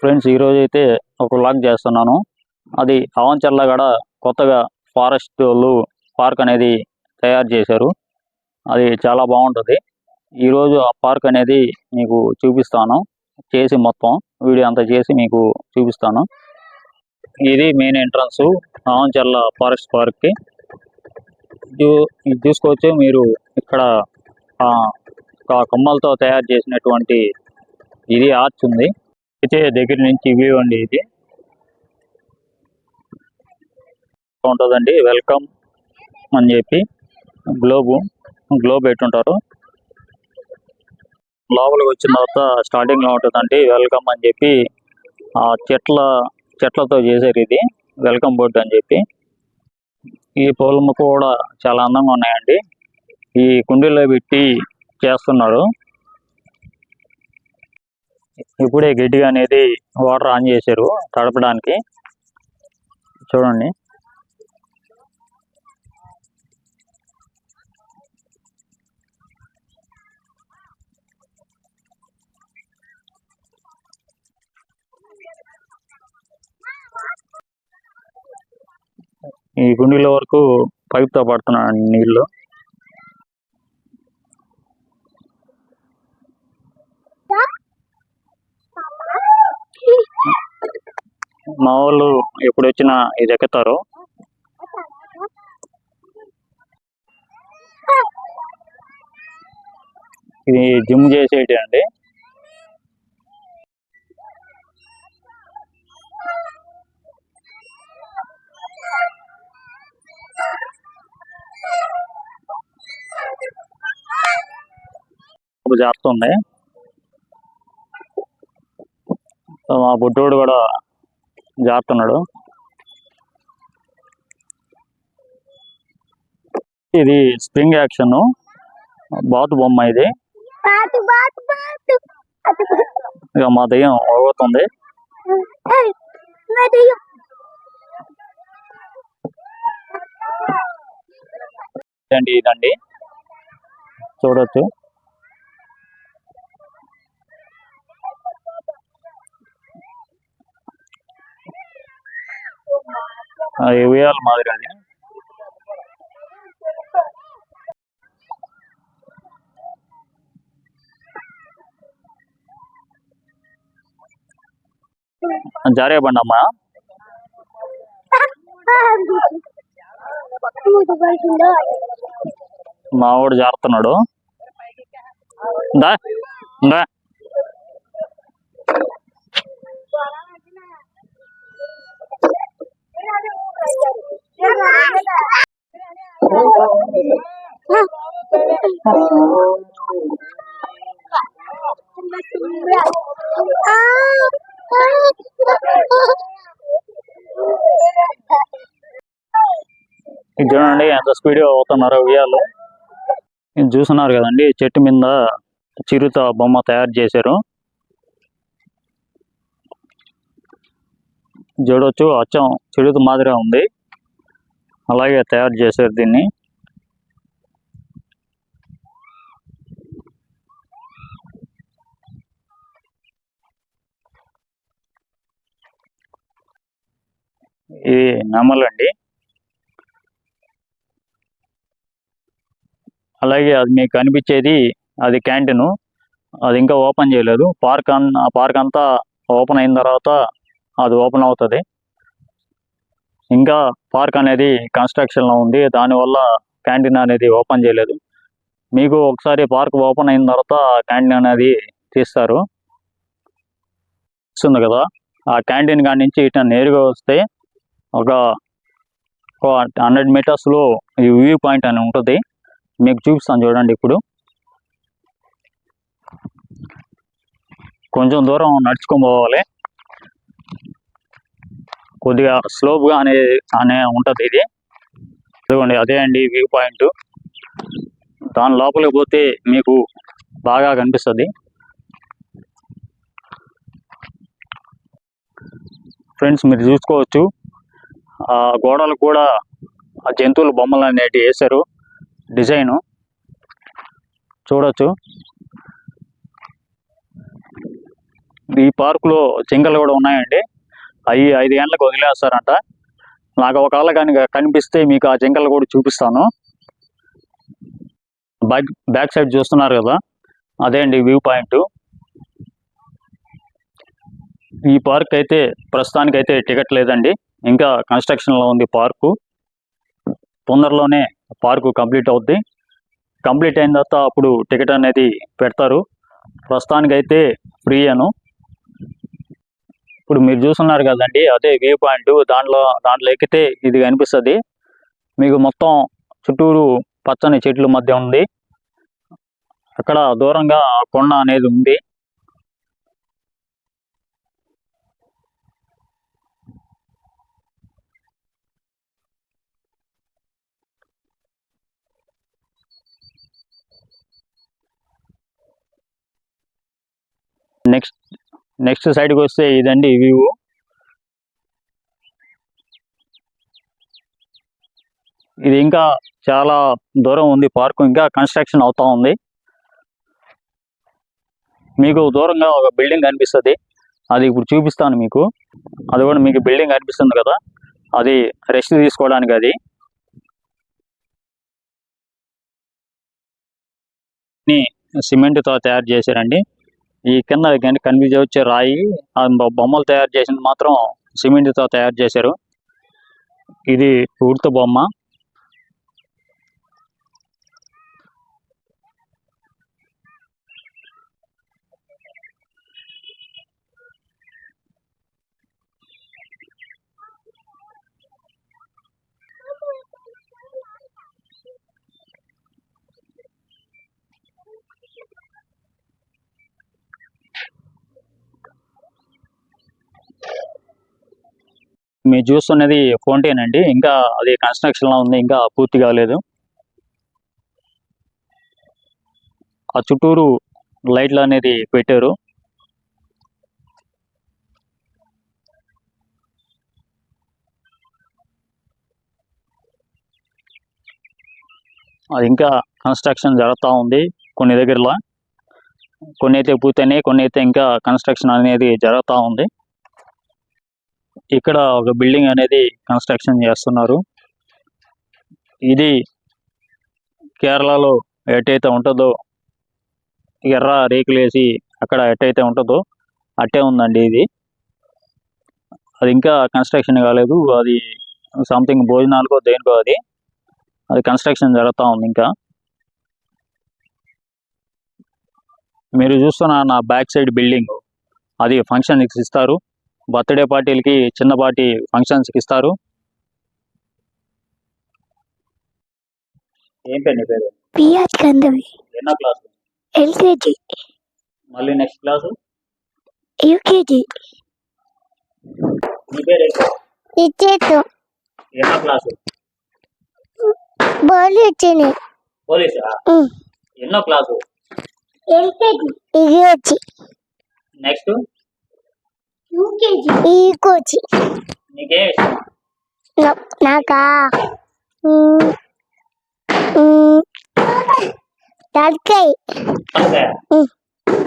Friends ఈరోజు అయితే ఒక వ్లాగ్ చేస్తున్నాను. అది అవంచర్లగడ కొత్తగా ఫారెస్ట్ వాళ్ళు పార్క్ అనేది తయారు చేశారు. అది చాలా బాగుంటుంది. ఈరోజు ఆ పార్క్ అనేది మీకు చూపిస్తాను. చేసి మొత్తం వీడియో అంతా చేసి మీకు చూపిస్తాను. ఇది మెయిన్ ఎంట్రన్స్ అవంచర్ల ఫారెస్ట్ పార్క్కి ఇది ఇది చూసుకోవచ్చు. మీరు ఇక్కడ ఆ, ఒక కొమ్మలతో తయారు చేసినటువంటి ఇది ఆర్చ్ ఉంది. అయితే దగ్గర నుంచి వ్యూ అండి ఇది. ఉంటుందండి వెల్కమ్ అని చెప్పి గ్లోబు గ్లోబ్ పెట్టుంటారు. లోపలికి వచ్చిన తర్వాత స్టార్టింగ్లో ఉంటుందండి. వెల్కమ్ అని చెప్పి ఆ చెట్ల చెట్లతో చేశారు ఇది. వెల్కమ్ బోర్డు అని చెప్పి. ఈ పూల మొక్క కూడా చాలా అందంగా ఉన్నాయండి. ఈ కుండీలో పెట్టి చేస్తున్నారు. ఇప్పుడే గట్టిగా అనేది వాటర్ ఆన్ చేశారు తడపడానికి. చూడండి. ఈ గుండీల వరకు పైప్తో నీళ్ళు. మా వాళ్ళు ఎప్పుడు వచ్చినా ఇది ఎక్కుతారు ఇది జిమ్ చేసేటి అండి. జారుతుంది. సో మా బుడ్డోడు కూడా జారుతున్నాడు. ఇది స్ప్రింగ్ యాక్షన్. బాతు బొమ్మ ఇది. ఇక మా దయ్యం ఒరుగుతుంది మెదియు అండి ఇదండి. చూడొచ్చు అది ఉయ్యాల మాదిరి అండి జారే బండి అమ్మా. మావాడు జారుతున్నాడు. దా దా. ఇది చూడండి ఎంత స్పీడ్ అవుతున్నారో ఉయ్యాలు చూస్తున్నారు కదండి చెట్టు మీద చిరుత బొమ్మ తయారు చేశారు. చూడొచ్చు అచ్చం చిరుత మాదిరిగా ఉంది. అలాగే తయారు చేశారు దీన్ని. ఇది నెమలండి అలాగే అది మీకు కనిపించేది అది క్యాంటీన్. అది ఇంకా ఓపెన్ చేయలేదు. పార్క్ అన్ ఆ పార్క్ అంతా ఓపెన్ అయిన తర్వాత అది ఓపెన్ అవుతుంది. ఇంకా పార్క్ అనేది కన్స్ట్రక్షన్లో ఉంది. దానివల్ల క్యాంటీన్ అనేది ఓపెన్ చేయలేదు. మీకు ఒకసారి పార్క్ ఓపెన్ అయిన తర్వాత క్యాంటీన్ అనేది తీస్తారు. వస్తుంది కదా? ఆ క్యాంటీన్ కాడి నుంచి ఇట్లా నేరుగా వస్తే ఒక హండ్రెడ్ మీటర్స్లో ఈ వ్యూ పాయింట్ అని ఉంటుంది. మీకు చూపిస్తాను చూడండి ఇప్పుడు. కొంచెం దూరం నడుచుకొని పోవాలి. కొద్దిగా స్లోప్గా అనే అనే ఉంటుంది ఇది. ఇదిగోండి అదే అండి వ్యూ పాయింట్. దాని లోపలికి పోతే మీకు బాగా కనిపిస్తుంది. ఫ్రెండ్స్ మీరు చూసుకోవచ్చు. ఆ గోడలకు కూడా ఆ జంతువుల బొమ్మలు అనేటివి వేశారు. డిజైను. చూడొచ్చు. ఈ పార్కులో జింకలు కూడా ఉన్నాయండి. అవి ఐదు గంటలకు వదిలేస్తారంట. నాకు ఒకవేళ కానీ కనిపిస్తే మీకు ఆ జింకలు కూడా చూపిస్తాను. బ్యాక్ బ్యాక్ సైడ్ చూస్తున్నారు కదా? అదే అండి వ్యూ పాయింట్. ఈ పార్క్ అయితే ప్రస్తుతానికైతే టికెట్ లేదండి. ఇంకా కన్స్ట్రక్షన్లో ఉంది పార్కు. తొందరలోనే పార్కు కంప్లీట్ అవుద్ది. కంప్లీట్ అయిన తర్వాత అప్పుడు టికెట్ అనేది పెడతారు. ప్రస్తుతానికైతే ఫ్రీ అను. ఇప్పుడు మీరు చూస్తున్నారు కదండి అదే వ్యూ పాయింట్ దాంట్లో దాంట్లో ఎక్కితే ఇది కనిపిస్తుంది. మీకు మొత్తం చుట్టూరు పచ్చని చెట్ల మధ్య ఉంది. అక్కడ దూరంగా కొండ అనేది ఉంది. నెక్స్ట్ నెక్స్ట్ సైడ్కి వస్తే ఇదండి వ్యూ. ఇది ఇంకా చాలా దూరం ఉంది పార్కు ఇంకా కన్స్ట్రక్షన్ అవుతా ఉంది. మీకు దూరంగా ఒక బిల్డింగ్ కనిపిస్తుంది. అది ఇప్పుడు చూపిస్తాను మీకు. అది కూడా మీకు బిల్డింగ్ కనిపిస్తుంది కదా. అది రెస్ట్ తీసుకోవడానికి అది. సిమెంట్తో తయారు చేశారండి. ఈ కింద కన్ఫ్యూజ్ వచ్చే రాయి ఆ బొమ్మలు తయారు చేసింది మాత్రం సిమెంట్తో తయారు చేశారు. ఇది ఉడత బొమ్మ. మీరు చూస్తున్నది ఫౌంటైన్ అండి ఇంకా అది కన్స్ట్రక్షన్లో ఉంది. ఇంకా పూర్తి కాలేదు. ఆ చుట్టూరు లైట్లు అనేది పెట్టారు. అది ఇంకా కన్స్ట్రక్షన్ జరుగుతూ ఉంది కొన్ని దగ్గరలో. కొన్ని అయితే పూర్తయినాయి కొన్ని అయితే ఇంకా కన్స్ట్రక్షన్ అనేది జరుగుతూ ఉంది. ఇక్కడ ఒక బిల్డింగ్ అనేది కన్స్ట్రక్షన్ చేస్తున్నారు. ఇది కేరళలో ఎటైతే ఉంటుందో ఎర్ర రేకులు వేసి అక్కడ ఎటైతే ఉంటుందో అట్టే ఉందండి ఇది. అది ఇంకా కన్స్ట్రక్షన్ కాలేదు. అది సంథింగ్ భోజనాలకో దేనికో అది. అది కన్స్ట్రక్షన్ జరుగుతూ ఉంది ఇంకా. మీరు చూస్తున్న నా బ్యాక్ సైడ్ బిల్డింగ్. అది ఫంక్షన్కి ఇస్తారు. బర్త్డే పార్టీలకి చిన్నపాటి ఫంక్షన్స్కి ఇస్తారు. ఏం పేరు పేరు? పియాజ్ కందవి ఎన్నో క్లాస్? ఎల్కేజీ. మళ్ళీ నెక్స్ట్ క్లాసు? యూకేజీ. నీ పేరు? ఇచ్చేతో ఎన్నో క్లాసు? బోలు ఇచ్చింది పోలీసా ఎన్నో క్లాసు? ఎల్కేజీ. ఇది వచ్చి నెక్స్ట్? యూకేజీ ఈకోచి నీకేం ఇష్టం నాకా మ్మ్.